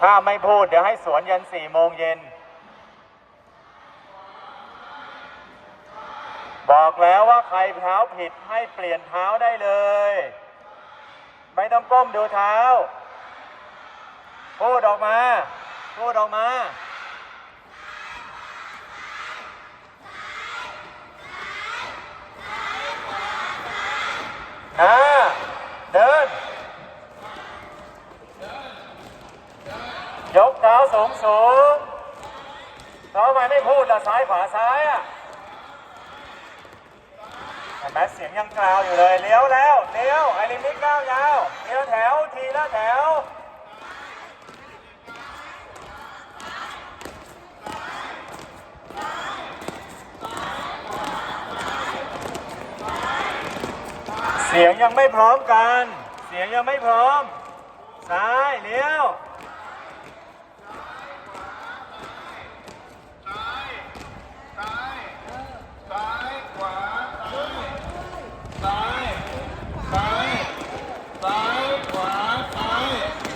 ถ้าไม่พูดเดี๋ยวให้สวนยันสี่โมงเย็น บอกแล้วว่าใครเท้าผิดให้เปลี่ยนเท้าได้เลย ไม่ต้องก้มดูเท้า พูดออกมา พูดออกมา อ่าเดิน ยกเท้าสูงสูงทำไมไม่พูดล่ะซ้ายขวาซ้ายอะเห็นไหมเสียงยังกล่าวอยู่เลยเลี้ยวแล้วเลี้ยวไอ้ลิมิตก้าวยาวเลี้ยวแถวทีละแถวเสียงยังไม่พร้อมกัน เสียงยังไม่พร้อม ซ้ายเลี้ยว